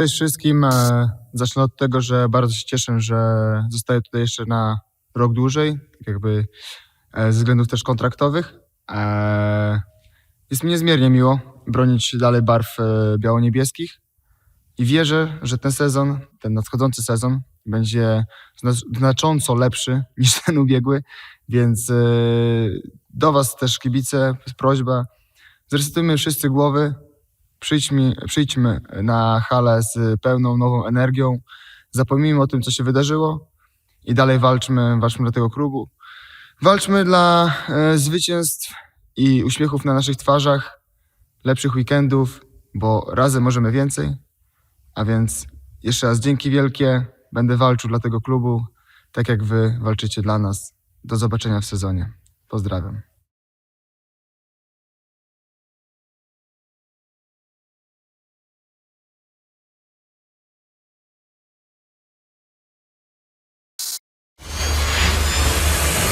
Cześć wszystkim. E, Zacznę od tego, że bardzo się cieszę, że zostaję tutaj jeszcze na rok dłużej, tak jakby e, ze względów też kontraktowych. E, Jest mi niezmiernie miło bronić dalej barw biało-niebieskich i wierzę, że ten sezon, ten nadchodzący sezon będzie zna- znacząco lepszy niż ten ubiegły, więc do Was też kibice, prośba, zresetujmy wszyscy głowy, przyjdźmy, przyjdźmy na halę z pełną nową energią, zapomnijmy o tym, co się wydarzyło i dalej walczmy, walczmy dla tego klubu. Walczmy dla e, zwycięstw i uśmiechów na naszych twarzach, lepszych weekendów, bo razem możemy więcej. A więc jeszcze raz dzięki wielkie. Będę walczył dla tego klubu, tak jak wy walczycie dla nas. Do zobaczenia w sezonie. Pozdrawiam.